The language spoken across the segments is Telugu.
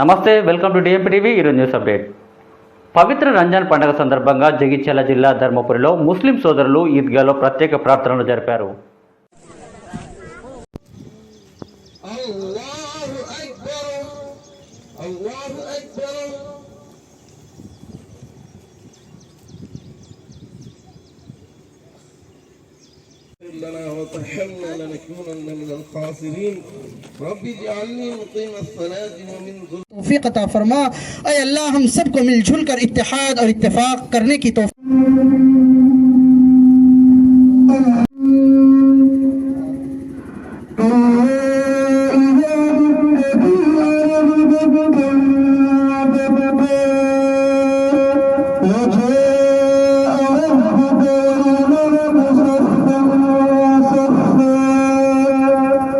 నమస్తే వెల్కమ్ టు డిఎంపీ టీవీ ఈరోజు న్యూస్ అప్డేట్ పవిత్ర రంజాన్ పండుగ సందర్భంగా జగిత్యాల జిల్లా ధర్మపురిలో ముస్లిం సోదరులు ఈద్గాలో ప్రత్యేక ప్రార్థనలు జరిపారు. وترحمنا لنكونن من الخاسرين. رب اجعلني مقيم الصلاة ومن ذل توفیق فرما. اے اللہ ہم سب کو مل جھل کر اتحاد اور اتفاق کرنے کی توفیق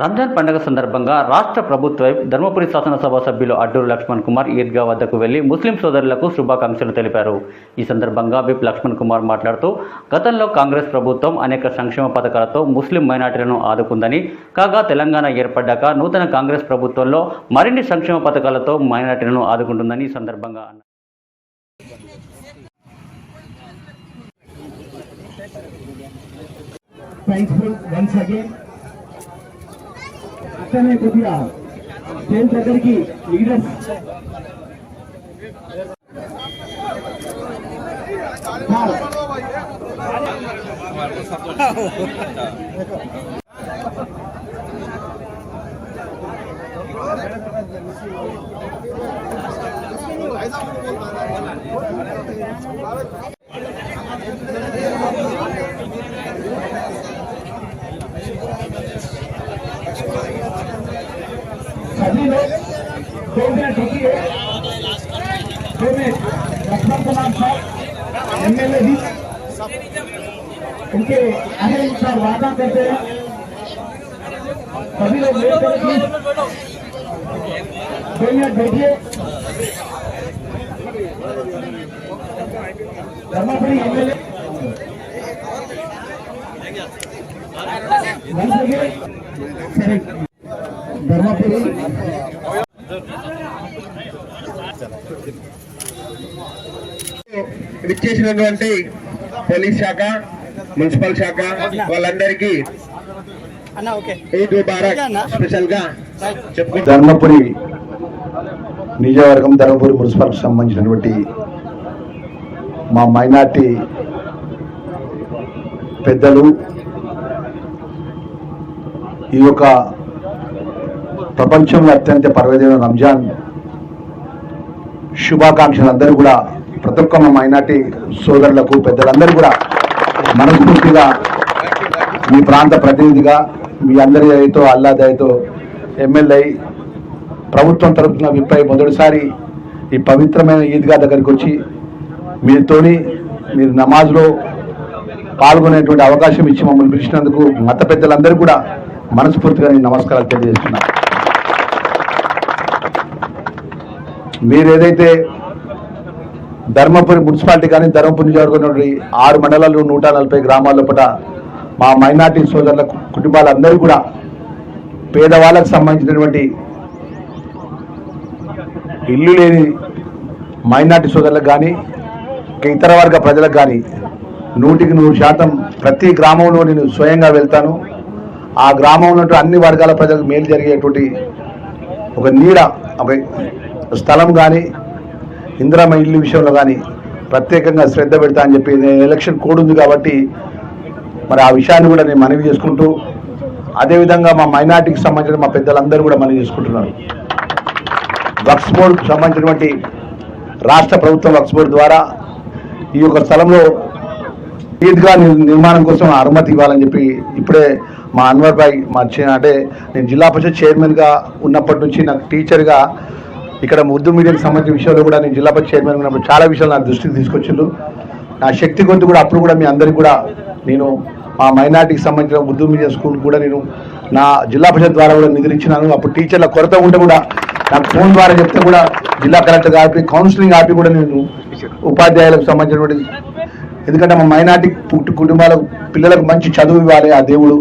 రంజాన్ పండుగ సందర్భంగా రాష్ట్ర ప్రభుత్వ ధర్మపురి శాసనసభ సభ్యులు అడ్డూరు లక్ష్మణ్ కుమార్ ఈద్గా వద్దకు వెళ్ళి ముస్లిం సోదరులకు శుభాకాంక్షలు తెలిపారు ఈ సందర్భంగా విప్ లక్ష్మణ్ కుమార్ మాట్లాడుతూ గతంలో కాంగ్రెస్ ప్రభుత్వం అనేక సంక్షేమ పథకాలతో ముస్లిం మైనార్టీలను ఆదుకుందని కాగా తెలంగాణ ఏర్పడ్డాక నూతన కాంగ్రెస్ ప్రభుత్వంలో మరిన్ని సంక్షేమ పథకాలతో మైనార్టీలను ఆదుకుంటుందని ఈ సందర్భంగా అన్నారు thankful once again. कैप्टन है कुटिया खेल प्रकर की लीडर एमएलए भी उनके अहम अनुसार वादा करते हैं। सभी लोग दो मिनट बैठिए। धर्मापुरी एमएलए धर्मापुरी। విచ్చేసినటువంటి పోలీస్ శాఖ మున్సిపల్ శాఖ వాళ్ళందరికీ స్పెషల్గా ధర్మపురి నియోజకవర్గం ధర్మపురి మున్సిపల్ సంబంధించినటువంటి మా మైనార్టీ పెద్దలు ఈ యొక్క ప్రపంచంలో అత్యంత పర్వదైన రంజాన్ శుభాకాంక్షలు అందరూ కూడా ప్రతి ఒక్క మైనార్టీ సోదరులకు పెద్దలందరూ కూడా మనస్ఫూర్తిగా మీ ప్రాంత ప్రతినిధిగా మీ అందరి దయతో అల్లా దయతో ఎమ్మెల్యే ప్రభుత్వం తరఫున విప్పై మొదటిసారి ఈ పవిత్రమైన ఈద్గా దగ్గరికి వచ్చి మీతోని మీరు నమాజ్లో పాల్గొనేటువంటి అవకాశం ఇచ్చి మమ్మల్ని పిలిచినందుకు మత పెద్దలందరూ కూడా మనస్ఫూర్తిగా నేను నమస్కారాలు తెలియజేస్తున్నాను. మీరు ఏదైతే ధర్మపురి మున్సిపాలిటీ కానీ ధర్మపురి నియోజకవర్గంలోని ఆరు మండలాలు నూట నలభై గ్రామాల లోపల మా మైనార్టీ సోదరుల కుటుంబాలందరూ కూడా పేదవాళ్ళకు సంబంధించినటువంటి ఇల్లు లేని మైనార్టీ సోదరులకు కానీ ఇతర వర్గ ప్రజలకు కానీ నూటికి నూరు శాతం ప్రతి గ్రామంలో నేను స్వయంగా వెళ్తాను. ఆ గ్రామంలో అన్ని వర్గాల ప్రజలకు మేలు జరిగేటువంటి ఒక నీడ ఒక స్థలం కానీ ఇందిరమ్మ ఇల్లు విషయంలో కానీ ప్రత్యేకంగా శ్రద్ధ పెడతా అని చెప్పి నేను ఎలక్షన్ కోడ్ ఉంది కాబట్టి మరి ఆ విషయాన్ని కూడా నేను మనవి చేసుకుంటూ అదేవిధంగా మా మైనార్టీకి సంబంధించిన మా పెద్దలందరూ కూడా మనవి చేసుకుంటున్నారు. వక్స్ బోర్డుకు సంబంధించినటువంటి రాష్ట్ర ప్రభుత్వం వక్స్ బోర్డు ద్వారా ఈ యొక్క స్థలంలో ఈద్గా నిర్మాణం కోసం అనుమతి ఇవ్వాలని చెప్పి ఇప్పుడే మా అన్వర్ భాయ్ మా అంటే నేను జిల్లా పరిషత్ చైర్మన్గా ఉన్నప్పటి నుంచి నాకు టీచర్గా ఇక్కడ ఉర్దూ మీడియంకి సంబంధించిన విషయంలో కూడా నేను జిల్లా పరిషత్ చైర్మన్ ఉన్నప్పుడు చాలా విషయాలు నా దృష్టికి తీసుకొచ్చిండ్రు. నా శక్తి కొద్ది కూడా అప్పుడు కూడా మీ అందరికీ కూడా నేను మా మైనార్టీకి సంబంధించిన ఉర్దూ మీడియం స్కూల్ కూడా నేను నా జిల్లా పరిషత్ ద్వారా కూడా నిధులు ఇచ్చినాను అప్పుడు టీచర్ల కొరత ఉంటే కూడా నాకు ఫోన్ ద్వారా చెప్తే కూడా జిల్లా కలెక్టర్ ఆపి కౌన్సిలింగ్ ఆపి కూడా నేను ఉపాధ్యాయులకు సంబంధించినటువంటి ఎందుకంటే మా మైనార్టీ పుట్టి కుటుంబాలకు పిల్లలకు మంచి చదువు ఇవ్వాలి ఆ దేవుడు.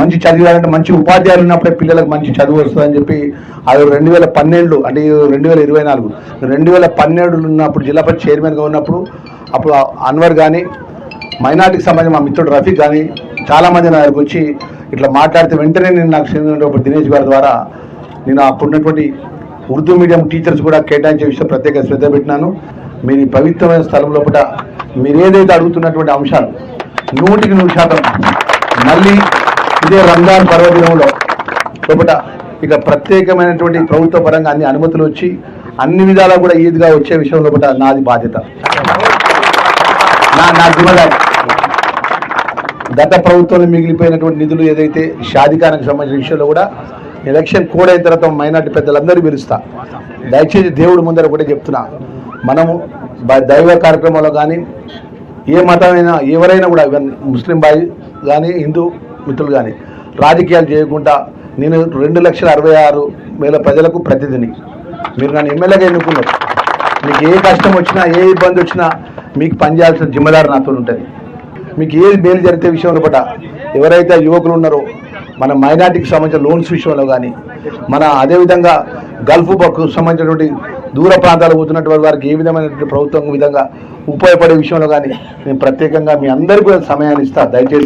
మంచి చదివారంటే మంచి ఉపాధ్యాయులు ఉన్నప్పుడే పిల్లలకు మంచి చదువు వస్తుందని చెప్పి అది రెండు వేల పన్నెండు అంటే రెండు వేల ఇరవై నాలుగు. రెండు వేల పన్నెండులో ఉన్నప్పుడు జిల్లా పరిషత్ చైర్మన్గా ఉన్నప్పుడు అప్పుడు అన్వర్ కానీ మైనార్టీకి సంబంధించిన మా మిత్రుడు రఫీక్ కానీ చాలామంది నా దగ్గరకు వచ్చి ఇట్లా మాట్లాడితే వెంటనే నేను నాకు చెందినటువంటి దినేష్ గారి ద్వారా నేను అప్పుడున్నటువంటి ఉర్దూ మీడియం టీచర్స్ కూడా కేటాయించే విషయం ప్రత్యేక శ్రద్ధ పెట్టినాను. మీరు ఈ పవిత్రమైన స్థలం లోపల మీరు ఏదైతే అడుగుతున్నటువంటి అంశాలు నూటికి నూరు శాతం మళ్ళీ ఇదే రంజాన్ పర్వదినంలో లోపల ఇక ప్రత్యేకమైనటువంటి ప్రభుత్వ పరంగా అన్ని అనుమతులు వచ్చి అన్ని విధాలా కూడా ఈద్గా వచ్చే విషయం లోపల నాది బాధ్యత. నా నా జిమ్మదారి గత ప్రభుత్వంలో మిగిలిపోయినటువంటి నిధులు ఏదైతే షాదికానికి సంబంధించిన విషయంలో కూడా ఎలక్షన్ కోడ్ అయిన తర్వాత మైనార్టీ పెద్దలందరూ పిలుస్తా. దయచేసి దేవుడు ముందర కూడా చెప్తున్నా. మనము దైవ కార్యక్రమంలో కానీ ఏ మతమైనా ఎవరైనా కూడా ముస్లిం బాయ్ కానీ హిందూ మిత్రులు కానీ రాజకీయాలు చేయకుండా నేను రెండు లక్షల అరవై ఆరు వేల ప్రజలకు ప్రతిదిని మీరు నన్ను ఎమ్మెల్యేగా ఎన్నుకున్నారు. మీకు ఏ కష్టం వచ్చినా ఏ ఇబ్బంది వచ్చినా మీకు పనిచేయాల్సిన జిమ్మదారు నాతో ఉంటుంది. మీకు ఏది మేలు జరిగితే విషయంలో పట ఎవరైతే యువకులు ఉన్నారో మన మైనార్టీకి సంబంధించిన లోన్స్ విషయంలో కానీ మన అదేవిధంగా గల్ఫ్ పక్కు సంబంధించినటువంటి దూర ప్రాంతాలకు పోతున్నటువంటి వారికి ఏ విధమైనటువంటి ప్రభుత్వం విధంగా ఉపయోగపడే విషయంలో కానీ నేను ప్రత్యేకంగా మీ అందరికీ కూడా సమయాన్ని ఇస్తా. దయచేసి